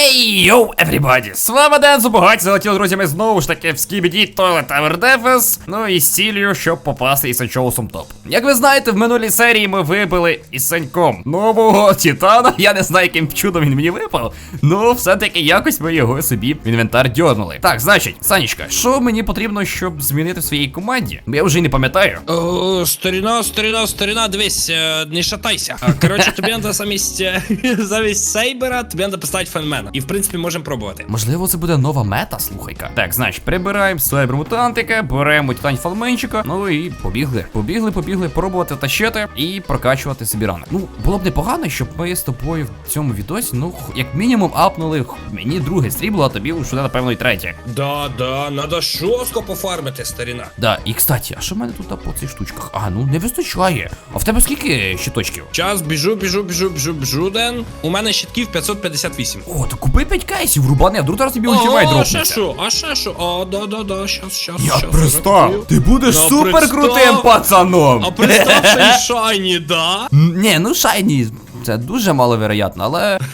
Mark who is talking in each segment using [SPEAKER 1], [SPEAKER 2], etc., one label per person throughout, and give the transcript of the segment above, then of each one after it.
[SPEAKER 1] Хей, йоу, everybody! З вами Ден Зубогаті, залетіли друзями знову ж таки в Toilet Tower Defense, ну і з цілею, щоб попасти із Санчоусом топ. Як ви знаєте, в минулій серії ми вибили із Саньком нового Титана. Я не знаю, яким чудом він мені випав, ну все-таки якось ми його собі в інвентар дьорнули. Так, значить, Санечка, що мені потрібно, щоб змінити в своїй команді? Я вже не пам'ятаю.
[SPEAKER 2] О, старина, старина, старина, дивись, е, не шатайся. Коротше, тобі треба замість, е, замість Сейбера, тобі треба поставити фенмена. І в принципі можемо пробувати.
[SPEAKER 1] Можливо, це буде нова мета, слухайка. Так, значить, прибираємо сайбермутантика, беремо титань фалменчика, ну і побігли. Побігли, побігли, пробувати тащити і прокачувати собі ранок. Ну, було б непогано, щоб ми з тобою в цьому відосі, ну, як мінімум, апнули мені друге срібло, а тобі вже, напевно, і третє.
[SPEAKER 2] Да, да, надо жорстко пофармити, старина.
[SPEAKER 1] Да, і кстати, а що в мене тут по цих штучках? А, ну не вистачає. А в тебе скільки щиточків?
[SPEAKER 2] Час, біжу, біжу, біжу, біжу, біжу, Ден. У мене щитків 558.
[SPEAKER 1] О, то купи 5 кейсів, рубани, а вдруг зараз тобі ультимейт
[SPEAKER 2] О, ще
[SPEAKER 1] дропнеться.
[SPEAKER 2] що, а ще що? а да, да, да, щас, щас,
[SPEAKER 1] Я
[SPEAKER 2] щас.
[SPEAKER 1] пристав! Ти будеш
[SPEAKER 2] Да,
[SPEAKER 1] супер крутим
[SPEAKER 2] представ.
[SPEAKER 1] пацаном!
[SPEAKER 2] А представ, що і шайні, да?
[SPEAKER 1] М, Ні, ну шайні, це дуже маловероятно, але.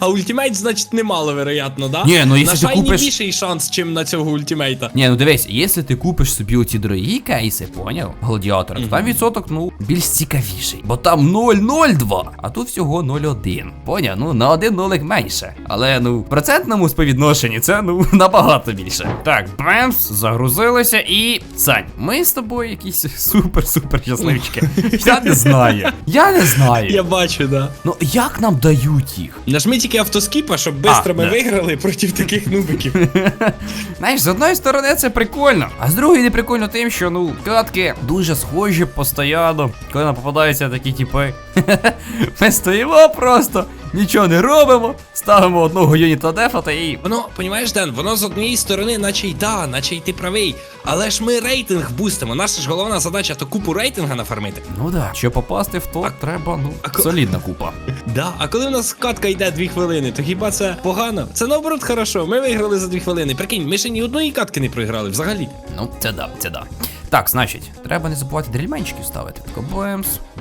[SPEAKER 2] А ультимейт, значить, немало вероятно, да?
[SPEAKER 1] Ні, ну, якщо ти купиш-
[SPEAKER 2] більший шанс, чим на цього ультимейта.
[SPEAKER 1] Ні, ну дивись, якщо ти купиш собі оці дорогі кейси, поняв? Гладіатори, то там відсоток, ну, більш цікавіший. Бо там 0,02, а тут всього 0,1. Поняв? Ну, на один нолик менше. Але ну, в процентному співвідношенні це ну набагато більше. Так, бемс, загрузилися і. Сань, ми з тобою якісь супер-супер щасливчики. Я не знаю. Я не знаю.
[SPEAKER 2] Я бачу, да.
[SPEAKER 1] Ну як нам дають їх?
[SPEAKER 2] Нажми тільки автоскіпа, щоб швидко ми
[SPEAKER 1] да.
[SPEAKER 2] виграли проти таких нубиків.
[SPEAKER 1] Знаєш, з одної сторони це прикольно, а з другої не прикольно тим, що ну катки дуже схожі постійно, коли нам попадаються такі типи. Ми стоїмо просто, нічого не робимо, ставимо одного юніта дефата і.
[SPEAKER 2] Воно, понімаєш, Ден, воно з однієї сторони, наче й да, наче й ти правий. Але ж ми рейтинг бустимо. Наша ж головна задача то купу рейтинга нафармити.
[SPEAKER 1] Ну да, щоб попасти в топ, треба, ну,
[SPEAKER 2] а
[SPEAKER 1] солідна купа.
[SPEAKER 2] Да, а коли в нас катка йде дві хвилини, то хіба це погано? Це наоборот хорошо. Ми виграли за дві хвилини. Прикинь, ми ще ні одної катки не програли взагалі.
[SPEAKER 1] Ну, це да, це да. Так, значить, треба не забувати дрільменчиків ставити. Тако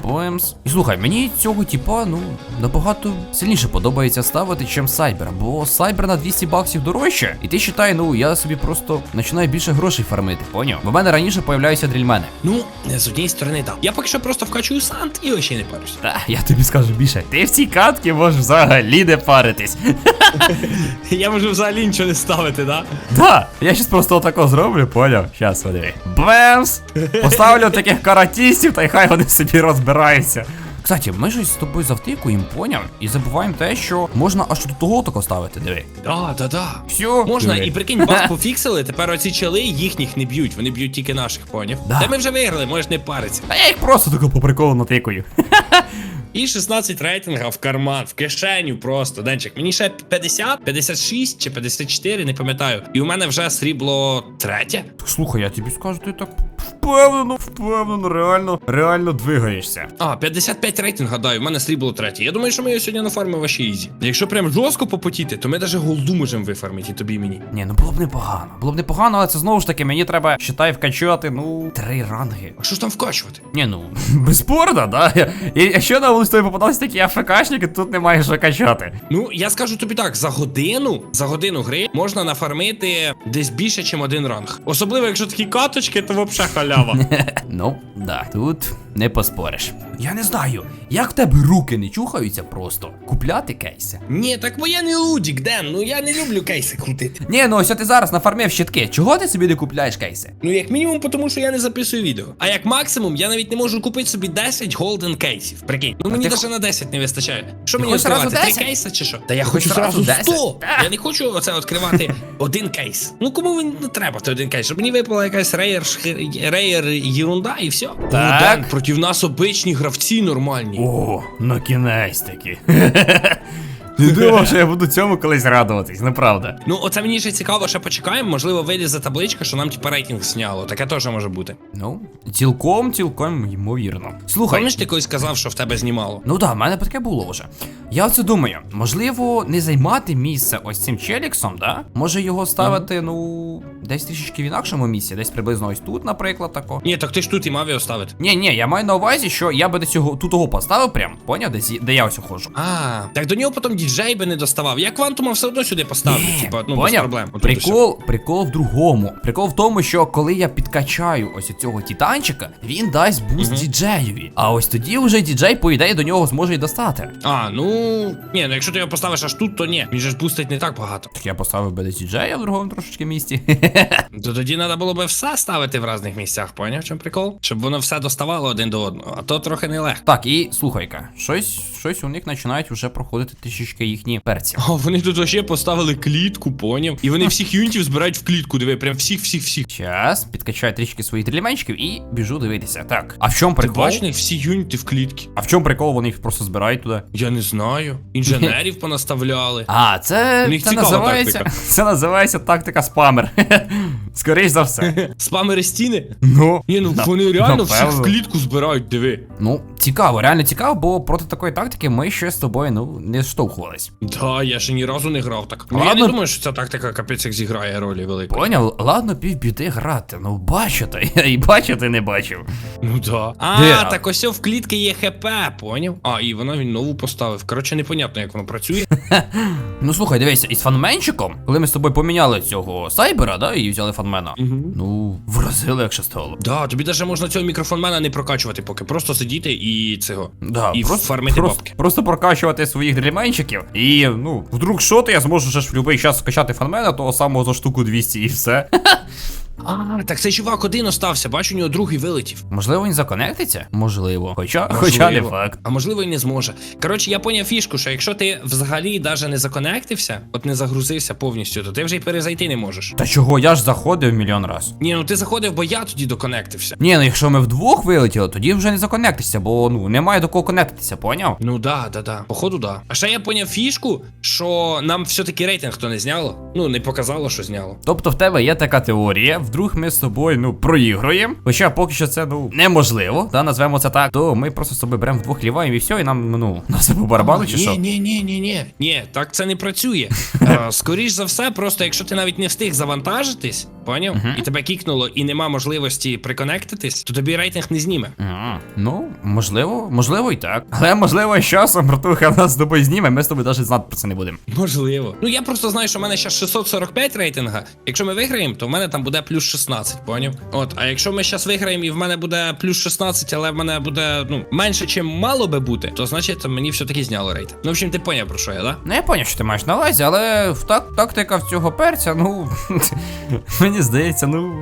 [SPEAKER 1] боемс. І слухай, мені цього типа, ну, набагато сильніше подобається ставити, чим Сайбер. Бо Сайбер на 200 баксів дорожче. І ти считай, ну, я собі просто починаю більше грошей фармити, поняв? Бо в мене раніше появляються дрільмени.
[SPEAKER 2] Ну, з однієї сторони, да. Я поки що просто вкачую сант і ще не парюсь.
[SPEAKER 1] Та, я тобі скажу більше. Ти в цій катки можеш взагалі не паритись.
[SPEAKER 2] Я можу взагалі нічого не ставити, да?
[SPEAKER 1] Да, я щас просто отако зроблю, поняв? Щас, смотри. Бемс! Поставлю таких каратістів, та й хай вони собі розбираються. Кстати, ми ж з тобою завтикуємо, поняв? І забуваємо те, що можна аж до того тако ставити, диви.
[SPEAKER 2] Да, да, да.
[SPEAKER 1] Все.
[SPEAKER 2] Можна,
[SPEAKER 1] диви.
[SPEAKER 2] і прикинь, баг пофіксили, тепер оці чели їхніх не б'ють, вони б'ють тільки наших, поняв?
[SPEAKER 1] Да.
[SPEAKER 2] Та ми вже виграли, можеш не паритися.
[SPEAKER 1] Та я їх просто тако по приколу натикую.
[SPEAKER 2] І 16 рейтинга в карман, в кишеню просто. Денчик, мені ще 50, 56 чи 54, не пам'ятаю. І у мене вже срібло третє.
[SPEAKER 1] Слухай, я тобі скажу, ти так впевнено, впевнено, реально, реально двигаєшся.
[SPEAKER 2] А, 55 рейтинг, гадаю, у мене срібло третє. Я думаю, що ми його сьогодні нафармимо ваші ізі. Якщо прям жорстко попотіти, то ми навіть голду можемо вифармити і тобі і мені.
[SPEAKER 1] Ні, ну було б непогано. Було б непогано, але це знову ж таки, мені треба, считай, вкачати, ну, три ранги.
[SPEAKER 2] А що ж там вкачувати?
[SPEAKER 1] Ні, ну, безспорно, да? Я- І якщо на вулиці тобі попадалися такі АФКшники, тут немає що качати.
[SPEAKER 2] Ну, я скажу тобі так, за годину, за годину гри можна нафармити десь більше, ніж один ранг. Особливо, якщо такі каточки, то взагалі халява.
[SPEAKER 1] Ну, да, тут не поспориш. Я не знаю, як в тебе руки не чухаються просто купляти кейси.
[SPEAKER 2] Ні, так бо я не лудік, Ден, ну я не люблю кейси крутити.
[SPEAKER 1] Ні, ну ось ти зараз нафармив щитки. Чого ти собі не купляєш кейси?
[SPEAKER 2] Ну, як мінімум, тому що я не записую відео. А як максимум, я навіть не можу купити собі 10 голден кейсів. Прикинь. Ну мені
[SPEAKER 1] ти
[SPEAKER 2] навіть на 10 не вистачає. Що
[SPEAKER 1] Ти
[SPEAKER 2] мені відкривати? Три
[SPEAKER 1] 10?
[SPEAKER 2] кейси чи що? Та я
[SPEAKER 1] Ти
[SPEAKER 2] хочу зразу
[SPEAKER 1] зразу 10?
[SPEAKER 2] 100.
[SPEAKER 1] Так.
[SPEAKER 2] Я не хочу оце відкривати один кейс. Ну кому він не треба, той один кейс, щоб мені випала якась рейер, рейер єрунда і все.
[SPEAKER 1] Так.
[SPEAKER 2] О, в нас обичні гравці нормальні.
[SPEAKER 1] О, ну кінець таки. Не думав, що я буду цьому колись радуватись, ну правда.
[SPEAKER 2] Ну, оце мені ще цікаво, що почекаємо. Можливо, вилізе табличка, що нам типа рейтинг зняло. Таке теж може бути.
[SPEAKER 1] Ну, цілком, цілком ймовірно. Слухай.
[SPEAKER 2] Пам'ятаєш, ти колись сказав, що в тебе знімало?
[SPEAKER 1] Ну да, в мене таке було вже. Я оце думаю, можливо, не займати місце ось цим челіксом, да? Може його ставити, ну, десь трішечки в інакшому місці, десь приблизно ось тут, наприклад, тако.
[SPEAKER 2] Ні, так ти ж тут і мав його ставити.
[SPEAKER 1] Ні, ні, я маю на увазі, що я би десь його тут того поставив прям, поняв, десь де я ось ходжу.
[SPEAKER 2] А, так до нього потім діджей би не доставав. Я квантума все одно сюди поставлю.
[SPEAKER 1] Ні,
[SPEAKER 2] Типа, ну без
[SPEAKER 1] поняв?
[SPEAKER 2] проблем. Отут
[SPEAKER 1] Прикол, прикол в другому. Прикол в тому, що коли я підкачаю ось цього титанчика, він дасть буст діджеєві. А ось тоді вже діджей, по ідеї, до нього зможе й достати.
[SPEAKER 2] усе. А, ну. Ні, ну якщо ти його поставиш аж тут, то ні. Він же ж бустить не так багато.
[SPEAKER 1] Так я поставив би десь діджея в другому трошечки місці.
[SPEAKER 2] То тоді треба було би все ставити в різних місцях, поняв, в чому прикол? Щоб воно все доставало один до одного, а то трохи нелегко.
[SPEAKER 1] так, і слухай-ка, щось, щось у них починають вже проходити трішечки їхні перці.
[SPEAKER 2] О, вони тут вообще поставили клітку, поняв? І вони всіх юнітів збирають в клітку, диви, прям всіх, всіх, всіх.
[SPEAKER 1] Час, підкачаю трішки своїх дрільменчиків і біжу дивитися. Так, а в чому
[SPEAKER 2] Ти
[SPEAKER 1] прикол?
[SPEAKER 2] бачиш, всі юніти в клітки.
[SPEAKER 1] А в чому прикол? Вони їх просто збирають туди.
[SPEAKER 2] Я не знаю. Інженерів понаставляли.
[SPEAKER 1] А, це, це називається.
[SPEAKER 2] тактика.
[SPEAKER 1] Це називається тактика спамер. Скоріш за все.
[SPEAKER 2] Спамери стіни.
[SPEAKER 1] Ну,
[SPEAKER 2] Ні, ну вони реально всіх в клітку збирають, диви.
[SPEAKER 1] Ну, цікаво, реально цікаво, бо проти такої тактики ми ще з тобою ну не штовхувались.
[SPEAKER 2] Да, я ще ні разу не грав так. Ну я не думаю, що ця тактика капець як зіграє ролі великої.
[SPEAKER 1] Поняв? Ладно, півбіди грати. Ну бачите, я і бачити не бачив.
[SPEAKER 2] Ну да. А, так ось в клітки є ХП, поняв? А, і вона він нову поставив. Коротше, непонятно, як воно працює.
[SPEAKER 1] Ну слухай, дивися, із фанменчиком, коли ми з тобою поміняли цього сайбера, да, і взяли фанмена. Ну, вразили, якщо стало.
[SPEAKER 2] Да, тобі навіть можна цього мікрофонмена не прокачувати, поки просто сидіти і цього.
[SPEAKER 1] Да,
[SPEAKER 2] І
[SPEAKER 1] просто,
[SPEAKER 2] фармити
[SPEAKER 1] просто,
[SPEAKER 2] бабки.
[SPEAKER 1] просто прокачувати своїх дріменчиків. І, ну, вдруг що то я зможу ще ж в будь-який час скачати фанмена, того самого за штуку 200 і все.
[SPEAKER 2] А, так цей чувак один остався, бачу, у нього другий вилетів.
[SPEAKER 1] Можливо, він законектиться? Можливо. Хоча, хоча не
[SPEAKER 2] Можливо.
[SPEAKER 1] факт.
[SPEAKER 2] А можливо, і не зможе. Коротше, я поняв фішку, що якщо ти взагалі навіть не законектився, от не загрузився повністю, то ти вже й перезайти не можеш.
[SPEAKER 1] Та чого, я ж заходив мільйон раз.
[SPEAKER 2] Ні, ну ти заходив, бо я тоді доконектився.
[SPEAKER 1] Ні, ну якщо ми вдвох вилетіли, тоді вже не законектишся, бо ну немає до кого конектитися, поняв?
[SPEAKER 2] Ну да, да, да. Походу, да. А ще я поняв фішку, що нам все-таки рейтинг то не зняло. Ну, не показало, що зняло.
[SPEAKER 1] Тобто в тебе є така теорія, вдруг ми з тобою ну проігруємо. Хоча поки що це ну неможливо, да, назвемо це так, то ми просто з тобою беремо вдвох ліваємо і все, і нам ну на себе барабану чи що?
[SPEAKER 2] Ні, ні, ні, ні, ні. Ні, так це не працює. Е, Скоріш за все, просто якщо ти навіть не встиг завантажитись, поняв? І тебе кікнуло, і нема можливості приконектитись, то тобі рейтинг не зніме.
[SPEAKER 1] А, ну, можливо, можливо і так. Але можливо, з часом братуха нас з тобою зніме, ми з тобою навіть знати про це не будемо.
[SPEAKER 2] Можливо. Ну я просто знаю, що в мене зараз 645 рейтинга. Якщо ми виграємо, то в мене там буде плюс 16, поняв? От, а якщо ми зараз виграємо і в мене буде плюс 16, але в мене буде ну менше, чим мало би бути, то значить мені все-таки зняло рейтинг. Ну, в общем, ти поняв про що я, да?
[SPEAKER 1] Ну я поняв, що ти маєш на увазі, але так, тактика в цього перця, ну мені здається, ну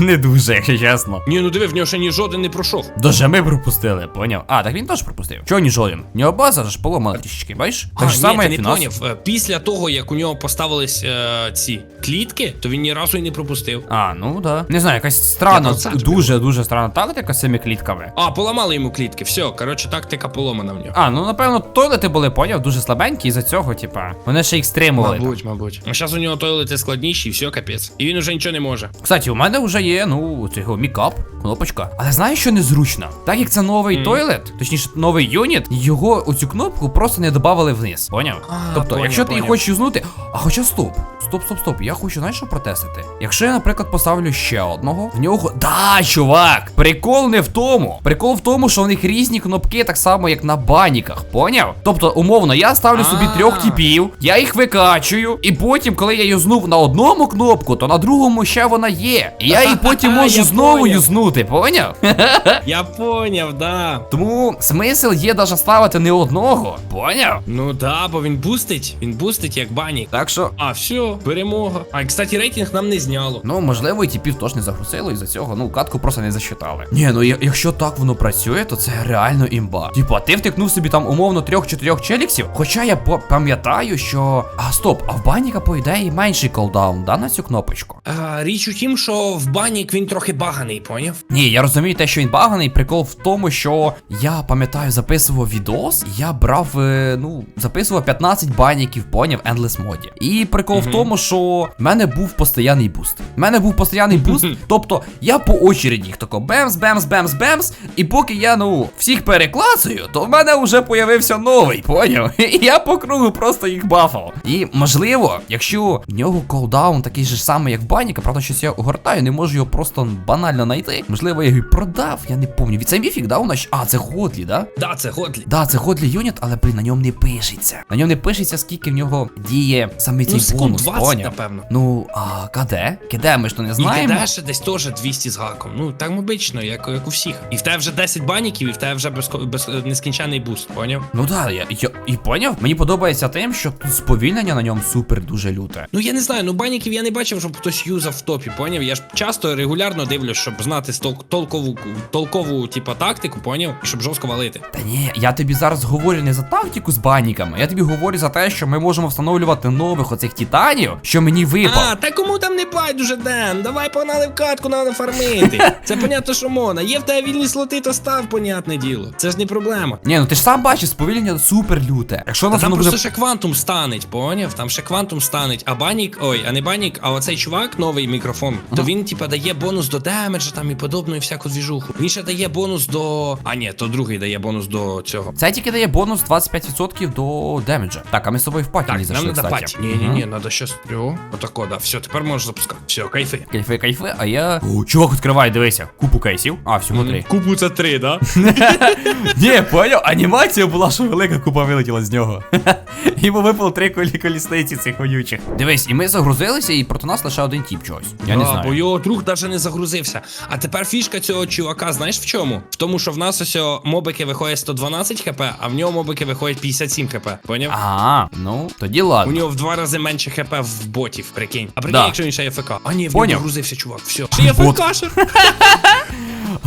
[SPEAKER 1] не дуже, якщо чесно.
[SPEAKER 2] Ні, ну диви, в нього ще ні жоден не пройшов.
[SPEAKER 1] Даже ми пропустили, поняв? А, так він теж пропустив. Чого ні жоден? В нього база ж поломана трішечки, бачиш? Так ж
[SPEAKER 2] ні,
[SPEAKER 1] саме,
[SPEAKER 2] ти
[SPEAKER 1] як
[SPEAKER 2] не
[SPEAKER 1] і нас.
[SPEAKER 2] поняв. Е, Після того, як у нього поставились е, ці клітки, то він ні разу й не пропустив.
[SPEAKER 1] А, ну да. Не знаю, якась странна,
[SPEAKER 2] Я це тобі
[SPEAKER 1] дуже дуже странна тактика з цими клітками.
[SPEAKER 2] А, поламали йому клітки. Все, коротше, тактика поломана в нього.
[SPEAKER 1] А, ну напевно, тойлети були, поняв, дуже слабенькі, і за цього, типа, вони ще їх стримували. там.
[SPEAKER 2] Мабуть, мабуть. А зараз у нього тойлети складніші, і все, капець. І він уже нічого не може.
[SPEAKER 1] Кстати, у мене вже є, ну, цього мікап, кнопочка. Але знаєш, що незручно? Так як це новий
[SPEAKER 2] Мгм.
[SPEAKER 1] тойлет, точніше, новий юніт, його оцю кнопку просто не додавали вниз. Поняв?
[SPEAKER 2] А,
[SPEAKER 1] тобто,
[SPEAKER 2] поняв,
[SPEAKER 1] якщо ти її хочеш юзнути. А хоча стоп. Стоп, стоп, стоп. Я хочу, знаєш, що протестити. Якщо я, наприклад, поставлю ще одного, в нього. Да, чувак! Прикол не в тому. Прикол в тому, що в них різні кнопки, так само, як на баніках, поняв? Тобто, умовно, я ставлю собі трьох типів, я їх викачую, і потім, коли я юзнув на одному кнопку, то на другому ще вона є. І я її потім можу
[SPEAKER 2] Я
[SPEAKER 1] знову
[SPEAKER 2] поняв.
[SPEAKER 1] юзнути, поняв?
[SPEAKER 2] Я поняв, да.
[SPEAKER 1] Тому смисл є даже ставити не одного, поняв?
[SPEAKER 2] Ну да, бо він бустить. Він бустить як банік.
[SPEAKER 1] Так що.
[SPEAKER 2] А, все, перемога. А, кстати, рейтинг нам не зняло.
[SPEAKER 1] Ну, можливо, і типів теж не загрузило, і за цього, ну, катку просто не засчитали. Ні, ну я- якщо так воно працює, то це реально імба. Типа, ти втикнув собі там умовно трьох-чотирьох челіксів. Хоча я по- пам'ятаю, що. А стоп, а в баніка, по ідеї, менший колдаун, да, на цю кнопочку?
[SPEAKER 2] А, річ у тім, що в банік він трохи баганий, поняв?
[SPEAKER 1] Ні, я розумію те, що він баганий. Прикол в тому, що я пам'ятаю, записував відос, я брав, е, ну, записував 15 баніків, поняв, Endless моді. І прикол в тому, що в мене був постійний буст. В мене був постійний буст, тобто я по очереді їх тако бемс, бемс, бемс, бемс. І поки я, ну, всіх переклацую, то в мене вже появився новий, поняв? І я по кругу просто їх бафав. І можливо, якщо в нього колдаун такий же самий, як в баніка, правда, щось я огортаю, не можу його просто банально знайти. Можливо, я його і продав, я не пам'ятаю. Від міфік, да? У нас. А, це Годлі, да?
[SPEAKER 2] Да, це Годлі.
[SPEAKER 1] Да, це Годлі юніт, але блін, на ньому не пишеться. На ньому не пишеться, скільки в нього діє саме цей
[SPEAKER 2] Ну, секунд
[SPEAKER 1] бонус.
[SPEAKER 2] 20,
[SPEAKER 1] поняв?
[SPEAKER 2] напевно.
[SPEAKER 1] Ну, а КД? КД ми ж то не
[SPEAKER 2] І
[SPEAKER 1] знаємо.
[SPEAKER 2] КД ще десь теж 200 з гаком. Ну, так обично, як, як у всіх. І в тебе вже 10 баніків, і в тебе вже без, без, нескінчений буст, поняв?
[SPEAKER 1] Ну да, я, я і поняв. Мені подобається тим, що тут сповільнення на ньому супер дуже люте.
[SPEAKER 2] Ну я не знаю, ну баніків я не бачив, щоб хтось юзав в топі, поняв? Я ж часто регулярно дивлюсь, щоб знати стол- толкову, толкову, типа, тактику, поняв? Щоб жорстко валити.
[SPEAKER 1] Та ні, я тобі зараз говорю не за тактику з баніками, я тобі говорю за те, що ми можемо встановлювати нових оцих титанів, що мені випав.
[SPEAKER 2] А, та кому там не байдуже, Ден? Давай погнали в катку, надо фармити. Це понятно, що мона. Є в тебе вільні слоти, то став, понятне діло. Це ж не проблема.
[SPEAKER 1] Ні, ну ти ж сам бачиш, сповільнення супер люте. Якщо нас
[SPEAKER 2] там
[SPEAKER 1] воно
[SPEAKER 2] просто
[SPEAKER 1] буде.
[SPEAKER 2] ще квантум станеть, поняв? Там ще квантум станеть, а банік, ой, а не банік, а оцей чувак, новий мікрофон, то він, типа, дає бонус до демеджа там і подобну, і всяку двіжуху. Він ще дає бонус до. А ні, то другий дає бонус до цього.
[SPEAKER 1] Це тільки дає бонус 25% до демеджа. Так, а ми з собою в паті не зайшли, кстати.
[SPEAKER 2] паті. Ні, ні, ні, надо щось. Його. Отако, да. Все, тепер можеш запускати. Все, кайфи.
[SPEAKER 1] Кайфи, кайфи, а я. О, чувак відкриває, дивися, купу кейсів. А, всього три.
[SPEAKER 2] Купу це три, да?
[SPEAKER 1] Ні, поняв, анімація була, що велика купа вилетіла з нього. Йому випало три колі колісниці цих вонючих. Дивись, і ми загрузилися, і проти нас лише один тіп чогось. Я не знаю.
[SPEAKER 2] Бо його друг навіть не загрузився. А тепер фішка цього чувака, знаєш в чому? В тому, що в нас ось о, мобики виходять 112 хп, а в нього мобики виходять 57 хп. Поняв?
[SPEAKER 1] А, ну, тоді
[SPEAKER 2] У
[SPEAKER 1] ладно.
[SPEAKER 2] нього в два рази менше хп в ботів, прикинь. А прикинь,
[SPEAKER 1] Да.
[SPEAKER 2] якщо він ще є ФК. А ні, в
[SPEAKER 1] Поняв.
[SPEAKER 2] нього грузився чувак. Все. Ще є
[SPEAKER 1] Бот.
[SPEAKER 2] ФКшер.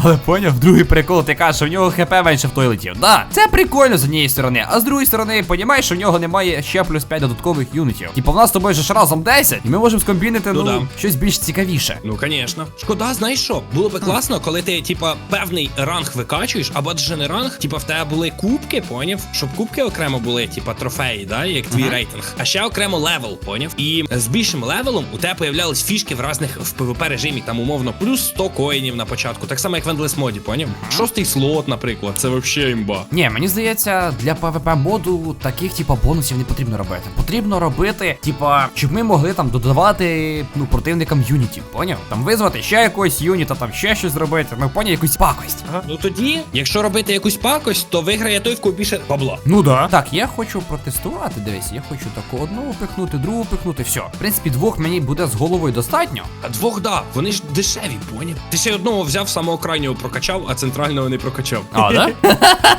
[SPEAKER 1] Але поняв, другий прикол, ти кажеш, що в нього хп менше в той летів. Да, це прикольно з однієї сторони, а з другої сторони, понімаєш, що в нього немає ще плюс 5 додаткових юнітів. Типу, в нас з тобою ж разом 10, і ми можемо скомбінити, ну,
[SPEAKER 2] Ну да.
[SPEAKER 1] щось більш цікавіше.
[SPEAKER 2] Ну, звісно. Шкода, знаєш що? Було би класно, коли ти, типа, певний ранг викачуєш, або даже не ранг, типа в тебе були кубки, поняв? Щоб кубки окремо були, типа трофеї, да, як твій рейтинг. А ще окремо левел, поняв? І з більшим левелом у тебе появлялись фішки в різних в PvP режимі, там умовно плюс 100 коїнів на початку, так само як в Endless моді, поняв? Шостий слот, наприклад, це вообще імба.
[SPEAKER 1] Ні, мені здається, для PvP моду таких типа бонусів не потрібно робити. Потрібно робити, типа, щоб ми могли там додавати ну противникам юнітів, поняв? Там визвати ще якогось юніта, там ще щось зробити. Ну поняв, якусь пакость.
[SPEAKER 2] Ну тоді, якщо робити якусь пакость, то виграє той, в кого більше бабла.
[SPEAKER 1] Ну да. Так, я хочу протестувати. Дивись, я хочу таку одну пихнути, другу пихнути. Все. В принципі, двох мені буде з головою достатньо.
[SPEAKER 2] А двох да, вони ж дешеві, поняв? Ти ще одного взяв самого крайнього прокачав, а центрального не прокачав.
[SPEAKER 1] А, да?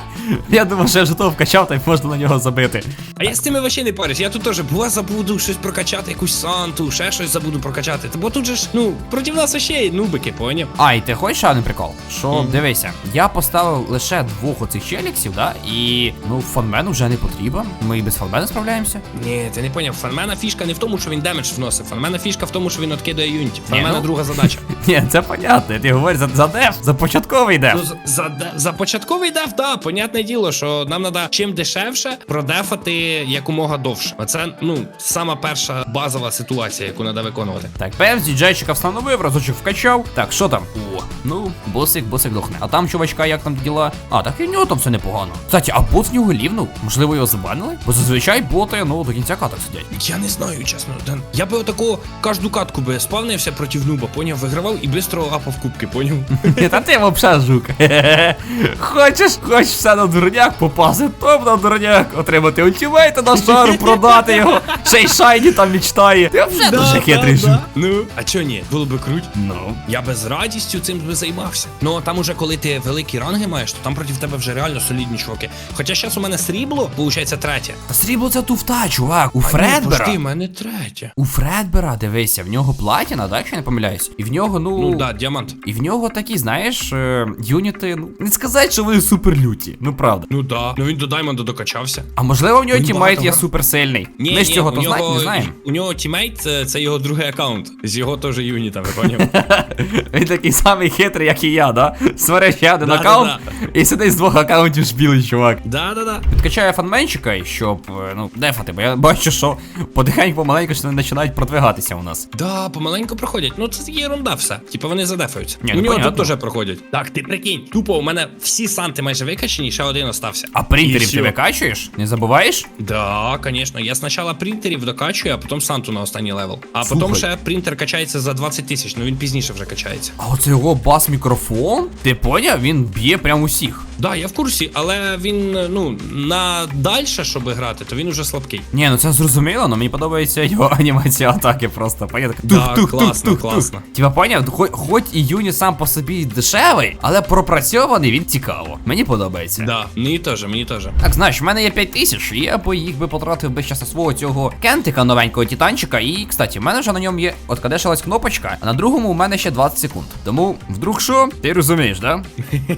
[SPEAKER 1] Я думав, що я жетон вкачав, та й можна на нього забити.
[SPEAKER 2] А я з цими вообще не парюсь. Я тут теж була забуду щось прокачати, якусь санту, ще щось забуду прокачати. Бо тут же ж, ну, проти нас ще й нубики, поняв?
[SPEAKER 1] А, і ти хочеш один прикол? Що
[SPEAKER 2] Мгм.
[SPEAKER 1] дивися, я поставив лише двох оцих челіксів, да? І ну фанмен вже не потрібен. Ми і без фанмена справляємося.
[SPEAKER 2] Ні, ти не поняв. Фанмена фішка не в тому, що він демедж вносить. Фанмена фішка в тому, що він откидає юнітів. Фанмена
[SPEAKER 1] ну.
[SPEAKER 2] друга задача.
[SPEAKER 1] Ні, це понятно. Ти говориш за, за деф, за початковий деф.
[SPEAKER 2] Ну, за, за, за початковий деф, да, понятне діло, що нам треба чим дешевше продефати якомога довше. Оце, ну, сама перша базова ситуація, яку треба виконувати.
[SPEAKER 1] Так, певз, діджейчика встановив, разочок вкачав. Так, що там? О, ну, босик, босик дохне. А там чувачка, як там діла? А, так і в нього там все непогано. Кстати, а бот з нього лівнув? Можливо, його забанили? Бо зазвичай боти, ну, до кінця каток сидять.
[SPEAKER 2] Я не знаю, чесно. Ден. Я би отако кожну катку би спавнився проти нуба, поняв, вигравав і швидко апав кубки, поняв?
[SPEAKER 1] Та ти вообще жук. Хочеш, хочеш все на дурняк попасти, топ на дурняк, отримати ультимейта на шару, продати його, ще й шайні там мечтає. Ти вообще дуже хитрий жук.
[SPEAKER 2] Ну, а чо ні? Було би круть.
[SPEAKER 1] Ну.
[SPEAKER 2] Я би з радістю цим би займався. Ну там уже коли ти великі ранги маєш, то там проти тебе вже реально солідні чуваки. Хоча зараз у мене срібло, виходить, третє.
[SPEAKER 1] Та срібло це туфта, чувак. У
[SPEAKER 2] А
[SPEAKER 1] Фредбера.
[SPEAKER 2] пошти, в мене третє.
[SPEAKER 1] У Фредбера, дивися, в нього платіна, так, якщо я не помиляюсь. І в нього, ну.
[SPEAKER 2] Ну да, діамант.
[SPEAKER 1] І в нього такі, знаєш, е, юніти, ну, не сказати, що вони суперлюті, ну правда.
[SPEAKER 2] Ну да. Ну він до Даймонда докачався.
[SPEAKER 1] А можливо, в нього
[SPEAKER 2] Він
[SPEAKER 1] тімейт є суперсильний.
[SPEAKER 2] Ні,
[SPEAKER 1] Ми ж цього
[SPEAKER 2] у
[SPEAKER 1] то зна...
[SPEAKER 2] нього,
[SPEAKER 1] не знаємо.
[SPEAKER 2] У нього тімейт це, це його другий аккаунт. З його теж юнітами, поняв?
[SPEAKER 1] Він такий самий хитрий, як і я, да? Створив ще один аккаунт і сидить з двох аккаунтів шбілий, чувак.
[SPEAKER 2] Да-да-да.
[SPEAKER 1] Підкачаю фанменчика, щоб, е, ну, дефати, бо я бачу, що потихеньку помаленьку що вони починають продвигатися у нас.
[SPEAKER 2] Да, помаленьку проходять. Ну це ерунда все. Типа вони задефаються.
[SPEAKER 1] Ні,
[SPEAKER 2] у нього тут теж проходять. Так, ти прикинь, тупо у мене всі санти майже викачені, ще один остався.
[SPEAKER 1] А принтерів ти викачуєш? Не забуваєш?
[SPEAKER 2] Да, конечно. Я спочатку принтерів докачую, а потім Санту на останній левел. А
[SPEAKER 1] Слухай.
[SPEAKER 2] потім ще принтер качається за 20 тисяч, ну він пізніше вже качається.
[SPEAKER 1] А оце його бас-мікрофон? Ти поняв? Він б'є прям усіх.
[SPEAKER 2] Да, я в курсі, але він, ну, на дальше, щоб грати, то він уже слабкий.
[SPEAKER 1] Ні, ну це зрозуміло, але мені подобається його анімація атаки просто. Поняв? Так,
[SPEAKER 2] Да, класно, класно.
[SPEAKER 1] Типа поняв, хоч, хоч і Юні сам по собі дешевий, але пропрацьований він цікаво. Мені подобається.
[SPEAKER 2] Да, мені теж, мені теж.
[SPEAKER 1] Так, знаєш, в мене є 5 тисяч, і я би їх би потратив би на свого цього кентика новенького титанчика. І, кстати, в мене вже на ньому є откадешилась кнопочка, а на другому у мене ще 20 секунд. Тому, вдруг що, ти розумієш, да?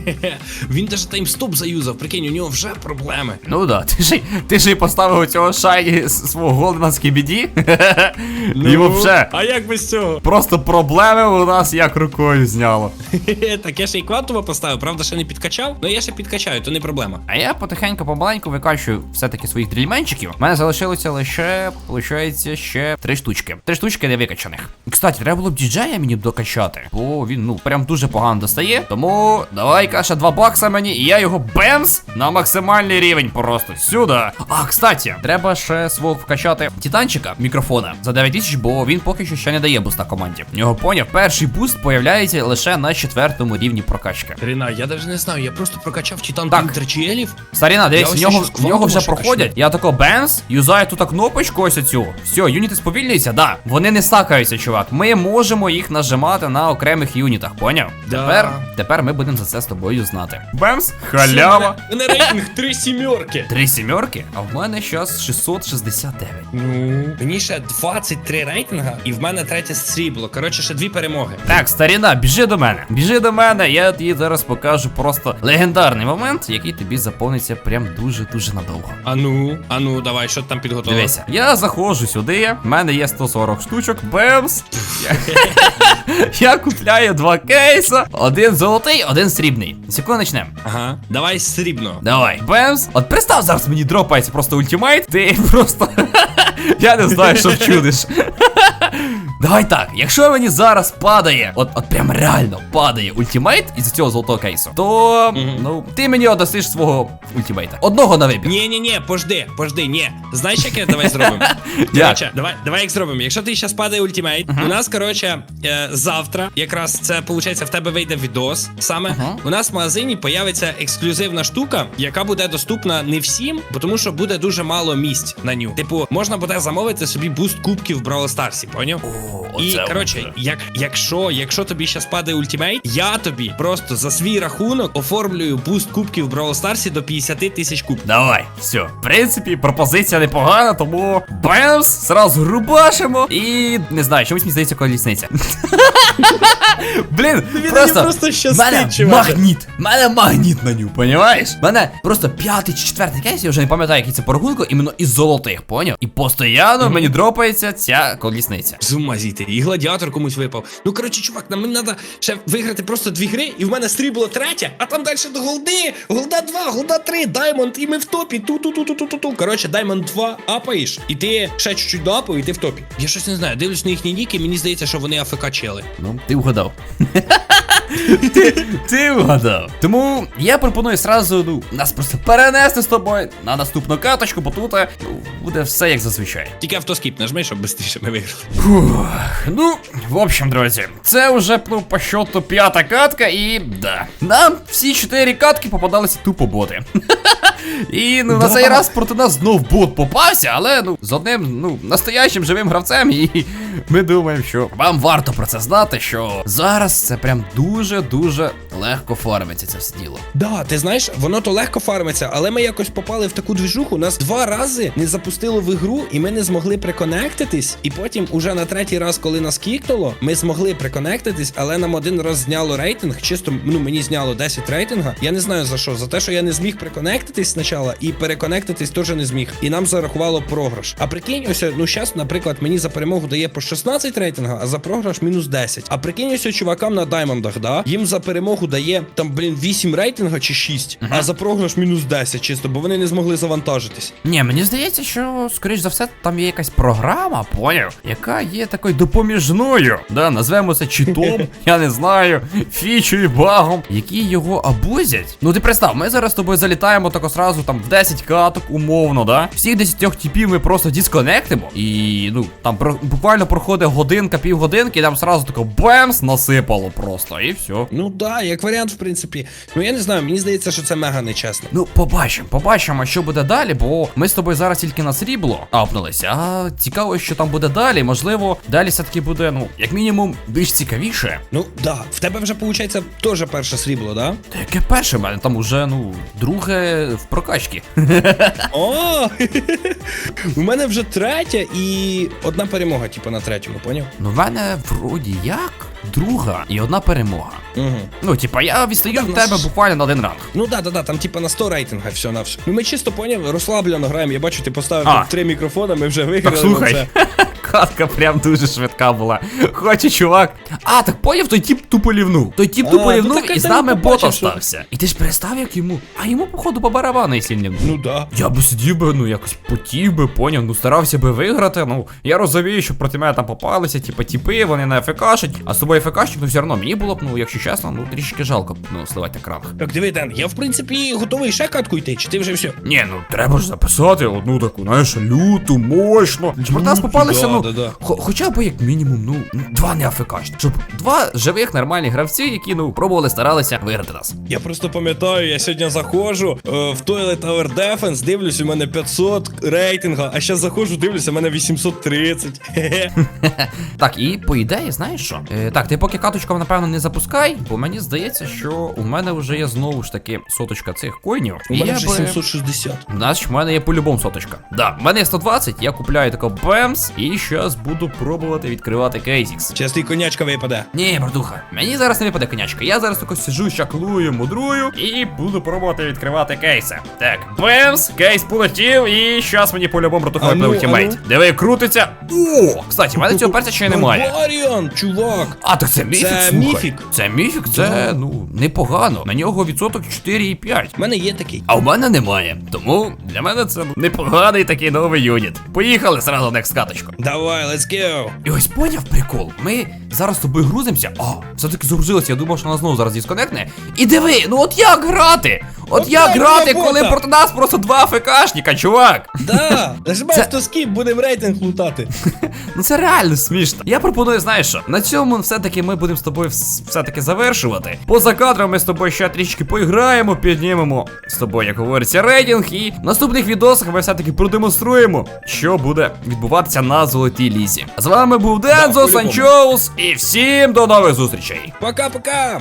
[SPEAKER 2] Він даже таймстоп заюзав, прикинь, у нього вже проблеми.
[SPEAKER 1] Ну да, ти ж ти ж і поставив цього шайні свого голдена з кібіді. І вообще,
[SPEAKER 2] А як без цього?
[SPEAKER 1] просто проблеми у нас як рукою зняло.
[SPEAKER 2] так я ще й квантово поставив, правда, ще не підкачав, але я ще підкачаю, то не проблема.
[SPEAKER 1] А я потихеньку помаленьку викачую все-таки своїх дрільменчиків. У мене залишилося лише, виходить, ще три штучки. Три штучки не викачаних. Кстати, треба було б діджея мені докачати, бо він ну прям дуже погано достає. Тому давай каша два бакса мені, і я його бемс на максимальний рівень просто сюди. А, кстати, треба ще свого вкачати титанчика мікрофона за 9 тисяч, бо він поки що ще не дає буста команді. В Нього поняв, перший буст появляється лише на четвертому рівні прокачки.
[SPEAKER 2] Рина, я навіть не знаю, я просто прокачав титан челів.
[SPEAKER 1] Старіна, дивись, в нього, в нього вже проходять. Я тако бенз, юзаю тут кнопочку ось оцю. Все, юніти сповільнюються, да. Вони не стакаються, чувак. Ми можемо їх нажимати на окремих юнітах, поняв?
[SPEAKER 2] Да.
[SPEAKER 1] Тепер, тепер ми будемо за це з тобою знати. Бемс, халява.
[SPEAKER 2] У мене рейтинг три сімерки.
[SPEAKER 1] Три сімерки, а в мене зараз 669.
[SPEAKER 2] Ну, мені ще 23 рейтинга, і в мене третє срібло. Коротше, ще дві перемоги.
[SPEAKER 1] Так, старіна, біжи до мене. Біжи до мене, я тобі зараз покажу просто легендарний момент, який тобі заповниться прям дуже-дуже надовго.
[SPEAKER 2] А ну, а ну, давай, що ти там підготував?
[SPEAKER 1] Дивися, я заходжу сюди, в мене є 140 штучок, бемс. Я, купляю два кейса, один золотий, один срібний. З якого почнемо?
[SPEAKER 2] Ага, давай срібно.
[SPEAKER 1] Давай, бемс. От представ, зараз мені дропається просто ультимейт, ти просто. я не знаю, що вчудиш. Давай так, якщо мені зараз падає, от, от прям реально падає ультимейт із цього золотого кейсу, то
[SPEAKER 2] Мгм.
[SPEAKER 1] ну ти мені одасиш свого ультимейта. Одного на вибір.
[SPEAKER 2] Ні, ні, ні, пожди, пожди, ні. Знаєш, яке давай зробимо? Короче, давай, давай як зробимо. Якщо ти зараз падає ультимейт, у нас, коротше, е, завтра, якраз це виходить, в тебе вийде відос. Саме у нас в магазині появиться ексклюзивна штука, яка буде доступна не всім, бо тому що буде дуже мало місць на ню. Типу, можна буде замовити собі буст кубків в Brawl Старсі, поняв? І коротше, як, якщо, якщо тобі зараз падає ультимейт, я тобі просто за свій рахунок оформлюю буст кубків в Brawl Старсі до 50 тисяч кубків.
[SPEAKER 1] Давай, все. В принципі, пропозиція непогана, тому бемс, сразу рубашимо. І не знаю, чомусь мені здається колісниця. Блін, просто,
[SPEAKER 2] просто щастить,
[SPEAKER 1] мене магніт, мене магніт на ню, понімаєш? Мене просто п'ятий чи четвертий кейс, я вже не пам'ятаю, який це по рахунку, іменно із золотих, поняв? І постійно мені дропається ця колісниця.
[SPEAKER 2] З ума зійти, і гладіатор комусь випав. Ну коротше, чувак, нам треба ще виграти просто дві гри, і в мене стрібло третє, а там далі до голди, голда 2, голда 3, даймонд, і ми в топі. Ту-ту-ту-ту-ту-ту. Коротше, даймонд 2 апаєш, і ти ще чуть-чуть до апу, і ти в топі. Я щось не знаю, дивлюсь на їхні ніки, мені здається, що вони АФК чели.
[SPEAKER 1] Ну, ти вгадав. ти, ти вгадав. Тому я пропоную сразу, ну, нас просто перенести з тобою на наступну каточку, бо тут е, ну, буде все як зазвичай.
[SPEAKER 2] Тільки автоскіп нажми, щоб швидше ми виграли.
[SPEAKER 1] Фух, ну, в общем, друзі, це вже ну, по счету п'ята катка, і да. Нам всі чотири катки попадалися тупо боти. І ну на цей раз проти нас знов бот попався, але ну з одним ну настоящим живим гравцем, і ми думаємо, що вам варто про це знати, що зараз це прям дуже дуже легко фармиться це все діло.
[SPEAKER 2] Да, ти знаєш, воно то легко фармиться, але ми якось попали в таку двіжуху. Нас два рази не запустило в ігру, і ми не змогли приконектитись. І потім, уже на третій раз, коли нас кікнуло, ми змогли приконектитись, але нам один раз зняло рейтинг. Чисто ну мені зняло 10 рейтинга. Я не знаю за що. За те, що я не зміг приконектитись спочатку, і переконектитись теж не зміг. І нам зарахувало програш. А прикинь, ось, ну зараз, наприклад, мені за перемогу дає по 16 рейтинга, а за програш мінус 10. А прикинь, ось чувакам на даймондах, да? Їм за перемогу дає там, блін, 8 рейтинга чи 6, а за програш мінус 10 чисто, бо вони не змогли завантажитись.
[SPEAKER 1] Ні, мені здається, що, скоріш за все, там є якась програма, поняв, яка є такою допоміжною. Да, назвемо це читом, я не знаю, фічою, багом, які його абузять. Ну ти представ, ми зараз з тобою залітаємо тако сразу там в 10 каток, умовно, да? Всіх 10 типів ми просто дисконектимо. І ну там про, буквально проходить годинка, півгодинки, і там сразу тако бемс насипало просто, і все.
[SPEAKER 2] Ну да, як варіант, в принципі. Ну я не знаю, мені здається, що це мега нечесно.
[SPEAKER 1] Ну, побачимо, побачимо, що буде далі, бо ми з тобою зараз тільки на срібло апнулися. А цікаво, що там буде далі. Можливо, далі все-таки буде, ну, як мінімум, більш цікавіше.
[SPEAKER 2] Ну да, в тебе вже виходить теж перше срібло, да?
[SPEAKER 1] Та яке перше, в мене там уже, ну, друге в прокачці.
[SPEAKER 2] О! У мене вже третя і одна перемога, типу, на третьому, поняв?
[SPEAKER 1] Ну, в мене вроді як друга і одна перемога.
[SPEAKER 2] Угу.
[SPEAKER 1] Ну, типа, я відстаю
[SPEAKER 2] Ну,
[SPEAKER 1] від тебе
[SPEAKER 2] ж-
[SPEAKER 1] буквально на один ранг.
[SPEAKER 2] Ну да, да, да, там типа на 100 рейтинга все на все. Ну ми чисто поняв, розслаблено граємо. Я бачу, ти поставив
[SPEAKER 1] А.
[SPEAKER 2] три мікрофона, ми вже виграли.
[SPEAKER 1] Так
[SPEAKER 2] ну,
[SPEAKER 1] слухай,
[SPEAKER 2] це-
[SPEAKER 1] катка прям дуже швидка була. Хоче, чувак. А, так поняв, той тіп тупо лівнув. Той тіп
[SPEAKER 2] А,
[SPEAKER 1] тупо
[SPEAKER 2] ну
[SPEAKER 1] лівнув і з нами
[SPEAKER 2] побачив,
[SPEAKER 1] бот
[SPEAKER 2] що-
[SPEAKER 1] остався. І ти ж перестав, як йому. А йому, походу, по барабану, якщо він не
[SPEAKER 2] Ну да.
[SPEAKER 1] Я би сидів би, ну якось потів би, поняв, ну старався би виграти. Ну, я розумію, що проти мене там попалися, типа тіпи, вони не ФКшать, а з тобою ФКшник, ну все одно мені було б, ну, якщо чесно, ну трішки жалко б ну, сливати крах.
[SPEAKER 2] Так диви, Ден, я в принципі готовий ще катку йти, чи ти вже все?
[SPEAKER 1] Ні, ну треба ж записати одну таку, знаєш, люту, мощно. Щоб нас попалися,
[SPEAKER 2] да,
[SPEAKER 1] ну,
[SPEAKER 2] да, да.
[SPEAKER 1] хо- хоча б як мінімум, ну, ну, два не АФКшні. Щоб два живих нормальні гравці, які, ну, пробували, старалися виграти нас.
[SPEAKER 2] Я просто пам'ятаю, я сьогодні заходжу е, в Toilet Tower Defense, дивлюсь, у мене 500 рейтинга, а зараз заходжу, дивлюся, у мене 830. Хе-хе.
[SPEAKER 1] Так, і по ідеї, знаєш що? Е, так, ти поки каточку, напевно, не запускай, бо мені здається, що у мене вже є знову ж таки соточка цих коїнів.
[SPEAKER 2] У мене вже
[SPEAKER 1] би-
[SPEAKER 2] 760.
[SPEAKER 1] Значить, в мене є по-любому соточка. Да, в мене є 120, я купляю тако бемс, і зараз буду пробувати відкривати кейзікс.
[SPEAKER 2] Зараз твій конячка випаде.
[SPEAKER 1] Ні, братуха, мені зараз не випаде конячка. Я зараз тако сиджу, чаклую, мудрую і буду пробувати відкривати кейси. Так, бемс, кейс полетів, і зараз мені по-любому братуха випаде
[SPEAKER 2] ну,
[SPEAKER 1] ультимейт.
[SPEAKER 2] ну.
[SPEAKER 1] Диви, крутиться. О, кстати, в мене цього перця ще немає.
[SPEAKER 2] Варіан, чувак.
[SPEAKER 1] А, так це міфік,
[SPEAKER 2] Це
[SPEAKER 1] слухай.
[SPEAKER 2] міфік?
[SPEAKER 1] Це міфік, це, ну, непогано. На нього відсоток 4,5.
[SPEAKER 2] У мене є такий.
[SPEAKER 1] А в мене немає. Тому для мене це ну, непоганий такий новий юніт. Поїхали зразу на каточку.
[SPEAKER 2] Давай, let's go.
[SPEAKER 1] І ось поняв прикол. Ми зараз тобою грузимося. А, все-таки загрузилося, я думав, що вона знову зараз дисконектне. І диви, ну от як грати? От,
[SPEAKER 2] От
[SPEAKER 1] як грати,
[SPEAKER 2] робота.
[SPEAKER 1] коли проти нас просто два ФКшника, чувак?
[SPEAKER 2] Да, нажимай
[SPEAKER 1] Це-
[SPEAKER 2] автоскіп, будемо рейтинг лутати.
[SPEAKER 1] Ну це реально смішно. Я пропоную, знаєш що, на цьому все-таки ми будемо з тобою все-таки завершувати. Поза кадром ми з тобою ще трішки поіграємо, піднімемо з тобою, як говориться, рейтинг. І в наступних відосах ми все-таки продемонструємо, що буде відбуватися на золотій лізі. З вами був Дензо
[SPEAKER 2] по-любому.
[SPEAKER 1] Санчоус, і всім до нових зустрічей.
[SPEAKER 2] Пока-пока.